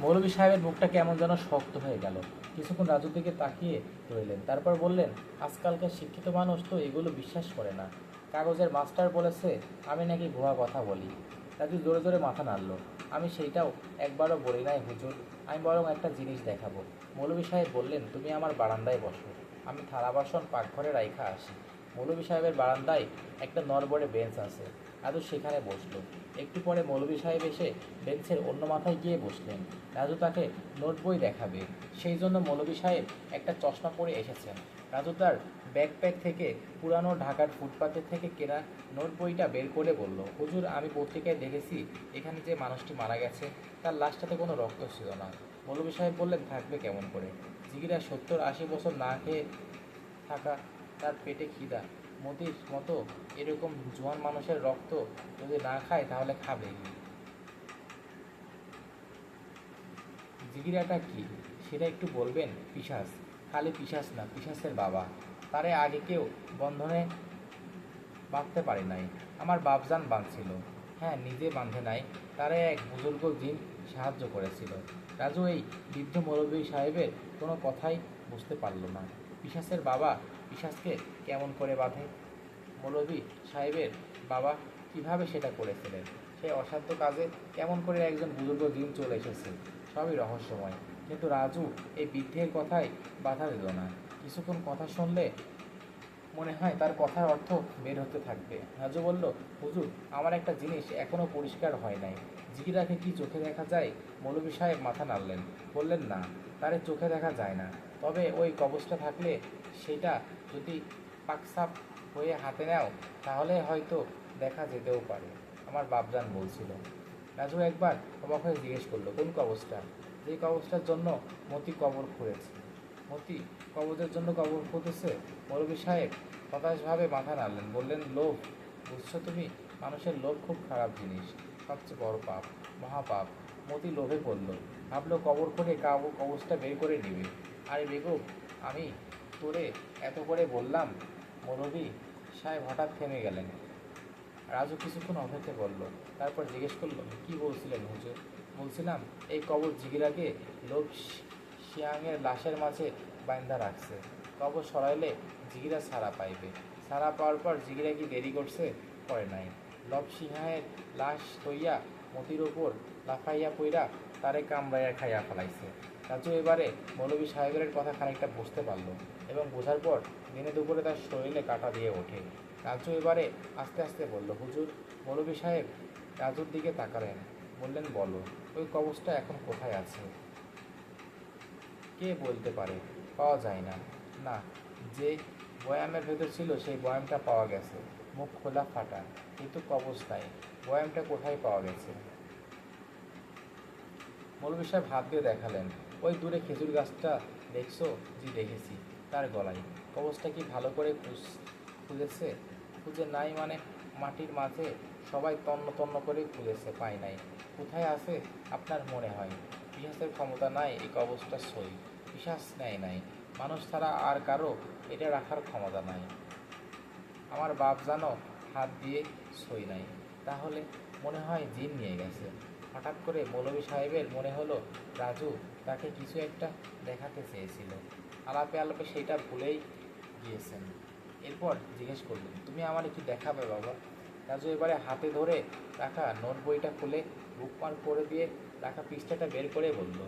মৌলভী সাহেবের মুখটা কেমন যেন শক্ত হয়ে গেল। কিছুক্ষণ রাজুর দিকে তাকিয়ে রইলেন। তারপর বললেন, আজকালকার শিক্ষিত মানুষ তো এগুলো বিশ্বাস করে না। কাগজের মাস্টার বলেছে, আমি নাকি ভুয়া কথা বলি। রাজু জোরে জোরে মাথা নাড়ল। আমি সেইটাও একবারও বলি নাই হুজুর। আমি বরং একটা জিনিস দেখাবো। মৌলভী সাহেব বললেন, তুমি আমার বারান্দায় বসো। আমি থালা বাসন পাকঘরে রাইখা আসি। মৌলভী সাহেবের বারান্দায় একটা নরবরে বেঞ্চ আছে। রাজু সেখানে বসল। একটু পরে মৌলবী সাহেব এসে বেঞ্চের অন্য মাথায় গিয়ে বসলেন। রাজু তাকে নোট বই দেখাবে। সেই জন্য মৌলবী সাহেব একটা চশমা পরে এসেছেন। রাজু তার ব্যাকপ্যাক থেকে পুরানো ঢাকার ফুটপাতের থেকে কেনা নোট বইটা বের করে বলল, হুজুর, আমি পত্রিকায় দেখেছি, এখানে যে মানুষটি মারা গেছে, তার লাশটাতে কোনো রক্ত ছিল না। মৌলবী সাহেব বললেন, থাকবে কেমন করে? জিগিরা সত্তর আশি বছর না খেয়ে থাকা তার পেটে খিদা। মতির মতো এরকম জোয়ান মানুষের রক্ত যদি না খায়, তাহলে খাবে? জিগিরাটা কি? সেটা একটু বলবেন? পিশাস খালি পিশাস না পিশাসের বাবা। তারে আগে কেউ বন্ধনে বাঁধতে পারে নাই। আমার বাপজান বাঁধছিল। হ্যাঁ নিজে বাঁধে নাই। তারে এক বুজুর্গ জিন সাহায্য করেছিল। রাজু, এই বৃদ্ধ মৌলবী সাহেবের কোনো কথাই বুঝতে পারল না। পিশাসের বাবা পিশাসকে কেমন করে বাঁধে? মৌলবী সাহেবের বাবা কীভাবে সেটা করেছিলেন? সেই অসাধ্য কাজে কেমন করে একজন বুজুর্গ দিন চলে এসেছে? সবই রহস্যময়। কিন্তু রাজু এই বৃদ্ধের কথাই বাধা দিল না। কিছুক্ষণ কথা শুনলে মনে হয় তার কথার অর্থ বের হতে থাকবে। রাজু বলল, হুজুর, আমার একটা জিনিস এখনও পরিষ্কার হয় নাই। জিগিরাকে কি চোখে দেখা যায়? মৌলভী সাহেব মাথা নাড়লেন। বললেন, না, তারে চোখে দেখা যায় না। তবে ওই কবচটা থাকলে সেটা যদি পাকসাপ হয়ে হাতে নাও, তাহলে হয়তো দেখা যেতেও পারে, আমার বাপজান বলছিল। রাজু একবার অবাক হয়ে জিজ্ঞেস করল, কোন কবচটা? যে কবচটার জন্য মতি কবর খুঁড়েছে। মতি কবজের জন্য কবর খুঁজেছে মৌলভী সাহেব হতাশভাবে মাথা নাড়লেন, বললেন, লোভ, বুঝছ তুমি? মানুষের লোভ খুব খারাপ জিনিস, সবচেয়ে বড় পাপ, মহাপাপ। মতি লোভে পড়ল, ভাবলো কবর করে কাবু কবচটা বের করে নিবে। আরে বেগম আমি তোরে এত করে বললাম, মৌলভী সাহেব হঠাৎ থেমে গেলেন। রাজু কিছুক্ষণ অপেক্ষা করল, তারপর জিজ্ঞেস করল, কি বলছিলেন হুজুর? বলছিলাম, এই কবর জিগিরাকে লোক শিয়াংয়ের লাশের মাঝে বাইন্দা রাখছে। কবর সরাইলে জিগিরা সারা পাইবে। সারা পাওয়ার পর জিগিরা কি দেরি করছে? করে নাই। লব সিংহের লাশ তৈয়া মতির ওপর লাফাইয়া পইরা তারে কামড়াইয়া খাইয়া ফেলাইছে। রাজু এবারে মৌলভী সাহেবের কথা খানিকটা বুঝতে পারল এবং বোঝার পর দিনে দুপুরে তার শরীরে কাটা দিয়ে ওঠে। রাজু এবারে আস্তে আস্তে বলল, হুজুর, মৌলভী সাহেব রাজুর দিকে তাকালেন। বললেন, বলো, ওই কবচটা এখন কোথায় আছে? কে বলতে পারে? পাওয়া যায় না। না, যে বয়ামের ভেতর ছিল সেই বয়ামটা পাওয়া গেছে। মুখ খোলা ফাটা, কিন্তু কবচ নাই। বয়ামটা কোথায় পাওয়া গেছে? মৌলভী সাহেব হাত দিয়ে দেখালেন, ওই দূরে খেজুর গাছটা দেখছ? জি, দেখেছি। তার গলায়? কবচটা কি ভালো করে খুঁজ, খুঁজেছে? খুঁজে নাই মানে মাটির মাঝে সবাই তন্ন তন্ন করে খুঁজেছে, পায় নাই। কোথায় আছে? আপনার মনে হয়। পিসাসের ক্ষমতা নাই, এই কবচটা সই। পিসাস নেয় নাই। মানুষ ছাড়া আর কারও এটা রাখার ক্ষমতা নাই। আমার বাপ জানো হাত দিয়ে সই নাই। তাহলে মনে হয় জিন নিয়ে গেছে। হঠাৎ করে মৌলভী সাহেবের মনে হলো রাজু তাকে কিছু একটা দেখাতে চেয়েছিল। আলাপে আলাপে সেইটা ভুলেই গিয়েছেন। এরপর জিজ্ঞেস করলেন, তুমি আমার একটু দেখাবে বাবা? রাজু এবারে হাতে ধরে রাখা নোট বইটা খুলে বুকমার্ক করে দিয়ে রাখা পৃষ্ঠাটা বের করে বলল